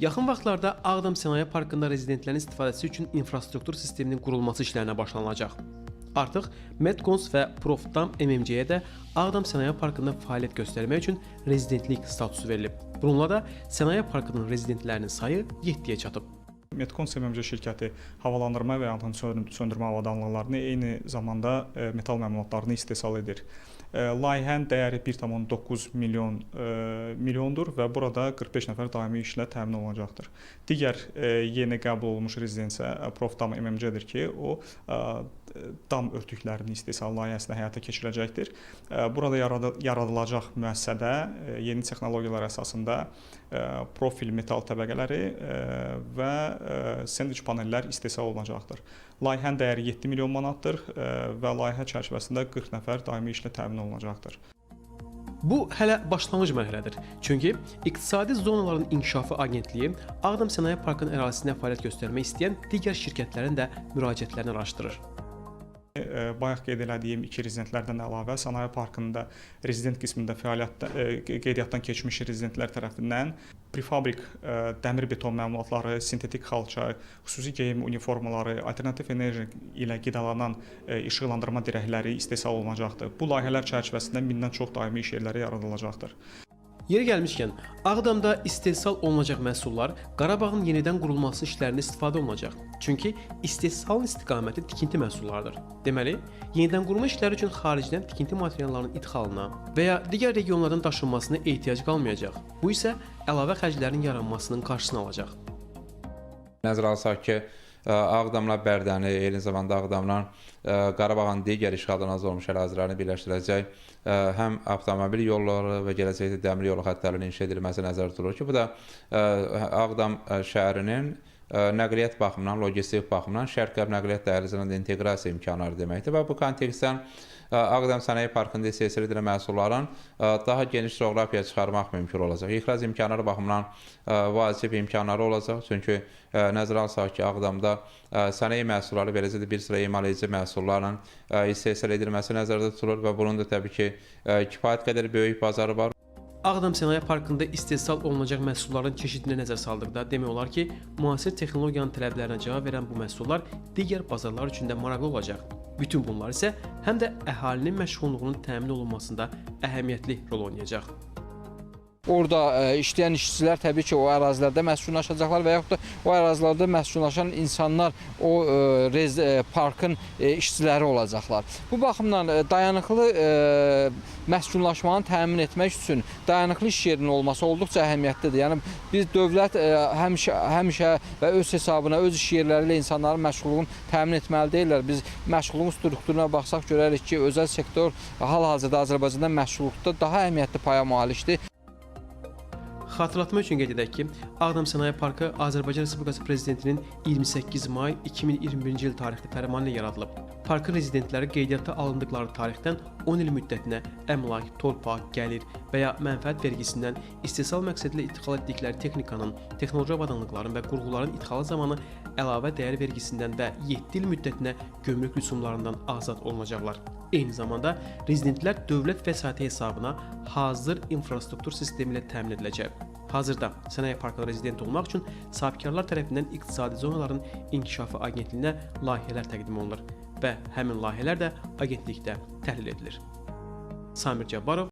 Yaxın vaxtlarda Ağdam Sənaye Parkında rezidentlərin istifadəsi üçün infrastruktur sisteminin qurulması işlərinə başlanılacaq. Artıq Medcons və Profdam MMC-yə də Ağdam Sənaye Parkında fəaliyyət göstərmək üçün rezidentlik statusu verilib. Bununla da Sənaye Parkının rezidentlərinin sayı 7-yə çatıb. Metcon SMMC şirkəti havalandırma və yanğın söndür- söndürmə avadanlıqlarını eyni zamanda e, metal məmulatlarını istehsal edir. E, Layihənin dəyəri 1.9 milyon e, milyondur və burada 45 nəfər daimi işlə təmin olunacaqdır. Digər yeni qəbul olunmuş e, Profdam MMC-dir ki, o dam örtüklərinin istehsal layihəsini həyata keçirəcəkdir. E, Burada yaradı- yaradılacaq müəssisədə yeni texnologiyalar əsasında profil metal təbəqələri və sendviç panellər istehsal olunacaqdır. Layihənin dəyəri 7 milyon manatdır və layihə çərçivəsində 40 nəfər daimi işlə təmin olunacaqdır. Bu hələ başlanğıc mərhələdir. Çünki İqtisadi Zonaların İnkişafı Agentliyi Ağdam Sənaye Parkının ərazisində fəaliyyət göstərmək istəyən digər şirkətlərin də müraciətlərini araşdırır. E, Bayaq qeyd elədiyim iki rezidentlərdən əlavə sənaye parkında rezident qismində fəaliyyət e, qeydiyyatdan keçmiş rezidentlər tərəfindən prefabrik e, dəmir beton məmulatları, sintetik xalça, xüsusi geyim uniformaları, alternativ enerji ilə qidalanan işıqlandırma dirəkləri istehsal olunacaqdır. Bu layihələr çərçivəsində mindən çox daimi iş yerləri yaradılacaqdır. Yeri gəlmişkən, Ağdamda istehsal olunacaq məhsullar Qarabağın yenidən qurulması işlərində istifadə olunacaq. Çünki istehsalın istiqaməti tikinti məhsullarıdır. Deməli, yenidən qurma işləri üçün xaricdən tikinti materiallarının idxalına və ya digər regionlardan daşınmasına ehtiyac qalmayacaq. Bu isə əlavə xərclərin yaranmasının qarşısını alacaq. Nəzərə alsaq ki, Ağdamla Bərdəni, eyni zamanda Ağdamla Qarabağın digər işğaldan azad olmuş ərazilərini birləşdirəcək. Həm avtomobil yolları və gələcəkdə dəmir yolu xəttlərinin inşa edilməsi nəzərdə tutulur ki, bu da Ağdam şəhərinin nəqliyyat baxımından, logistik baxımından şərq-qərb nəqliyyat dəhlizinə də inteqrasiya imkanları deməkdir və bu kontekstdən Ağdam Sənaye Parkında istehsal edilən məhsulların daha geniş coğrafiyaya çıxarmaq mümkün olacaq. İxrac imkanları baxımından vacib imkanları olacaq. Çünki nəzərə alsaq ki, Ağdamda sənaye məhsulları, beləcə də bir sıra emal edici məhsullarla ə, istehsal edilməsi nəzərdə tutulur və bunun da təbii ki, kifayət qədər böyük bazarı var. Ağdam Sənaye Parkında istehsal olunacaq məhsulların çeşidinə nəzər saldıqda demək olar ki, müasir texnologiyanın tələblərinə cavab verən bu məhsullar digər bazarlar üçün də maraqlı olacaq. Bütün bunlar isə həm də əhalinin məşğulluğunun təmin olunmasında əhəmiyyətli rol oynayacaq. Orada ə, işləyən işçilər təbii ki, o ərazilərdə məskunlaşacaqlar və yaxud da o ərazilərdə məskunlaşan insanlar o ə, rez, ə, parkın işçiləri olacaqlar. Bu baxımdan dayanıqlı məskunlaşmanı təmin etmək üçün dayanıqlı iş yerinin olması olduqca əhəmiyyətlidir. Yəni biz dövlət həmişə həmişə və öz hesabına öz iş yerləri ilə insanların məşğulluğunu təmin etməli deyirlər. Biz məşğulluğun strukturuna baxsaq görərik ki, özəl sektor hal-hazırda Azərbaycanda məşğulluqda daha əhəmiyyətli paya malikdir. Xatırlatma üçün qeyd edək ki, Ağdam Sənaye Parkı Azərbaycan Respublikası Prezidentinin 28 may 2021-ci il tarixli fərmanı ilə yaradılıb. Parkın rezidentləri qeydiyyata alındıqları tarixdən 10 il müddətinə əmlak, torpaq, gəlir və ya mənfəət vergisindən istehsal məqsədilə idxal etdikləri texnikanın, texnoloji avadanlıqların və qurğuların idxalı zamanı əlavə dəyər vergisindən və 7 il müddətinə gömrük rüsumlarından azad olunacaqlar. Eyni zamanda rezidentlər dövlət vəsaiti hesabına hazır infrastruktur sistemi ilə təmin ediləcək. Hazırda sənaye parkında rezident olmaq üçün sahibkarlar tərəfindən İqtisadi Zonaların İnkişafı Agentliyinə layihələr təqdim olunur və həmin layihələr də agentlikdə təhlil edilir. Samir Cəbbarov